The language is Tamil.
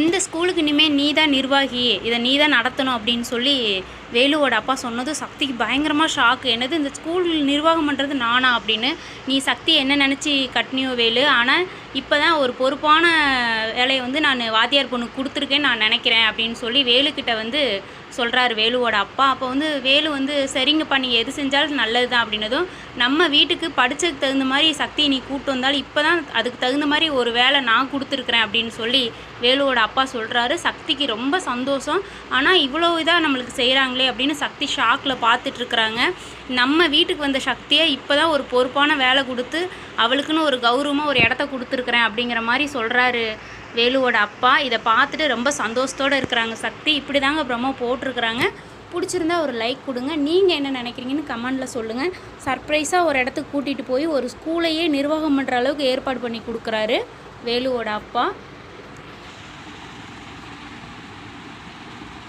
இந்த ஸ்கூலுக்கு இனிமேல் நீ தான் நிர்வாகி. இதை நீ தான் நடத்தணும் அப்படின்னு சொல்லி வேலுவோட அப்பா சொன்னதும் சக்திக்கு பயங்கரமாக ஷாக்கு என்னது இந்த ஸ்கூல் நிர்வாகம் பண்ணுறது நானா அப்படின்னு. நீ சக்தி என்ன நினச்சி கட்டினியோ வேலு. ஆனால் இப்போ தான் ஒரு பொறுப்பான வேலையை வந்து நான் வாத்தியார் பொண்ணுக்கு கொடுத்துருக்கேன்னு நான் நினைக்கிறேன் அப்படின்னு சொல்லி வேலுக்கிட்ட வந்து சொல்கிறாரு வேலுவோட அப்பா. அப்போ வந்து வேலு வந்து சரிங்கப்பா நீ எது செஞ்சாலும் நல்லது தான் அப்படின்னதும் நம்ம வீட்டுக்கு படித்ததுக்கு தகுந்த மாதிரி சக்தியை நீ கூட்டு வந்தாலும் இப்போ தான் அதுக்கு தகுந்த மாதிரி ஒரு வேலை நான் கொடுத்துருக்குறேன் அப்படின்னு சொல்லி வேலுவோட அப்பா சொல்கிறாரு சக்திக்கு ரொம்ப சந்தோஷம். ஆனால் இவ்வளோ இதாக நம்மளுக்கு செய்கிறாங்களே அப்படின்னு சக்தி ஷாக்கில் பார்த்துட்ருக்குறாங்க. நம்ம வீட்டுக்கு வந்த சக்தியை இப்போ தான் ஒரு பொறுப்பான வேலை கொடுத்து அவளுக்குன்னு ஒரு கௌரவமாக ஒரு இடத்த கொடுத்துருக்குறேன் அப்படிங்கிற மாதிரி சொல்கிறாரு வேலுவோட அப்பா. இதை பார்த்துட்டு ரொம்ப சந்தோஷத்தோடு இருக்கிறாங்க சக்தி. இப்படி தாங்க பிரம்ம போட்டிருக்கிறாங்க. பிடிச்சிருந்தா ஒரு லைக் கொடுங்க. நீங்கள் என்ன நினைக்கிறீங்கன்னு கமெண்டில் சொல்லுங்கள் சர்ப்ரைஸாக ஒரு இடத்துக்கு கூட்டிகிட்டு போய் ஒரு ஸ்கூலையே நிர்வாகம் பண்ணுற அளவுக்கு ஏற்பாடு பண்ணி கொடுக்குறாரு வேலுவோட அப்பா.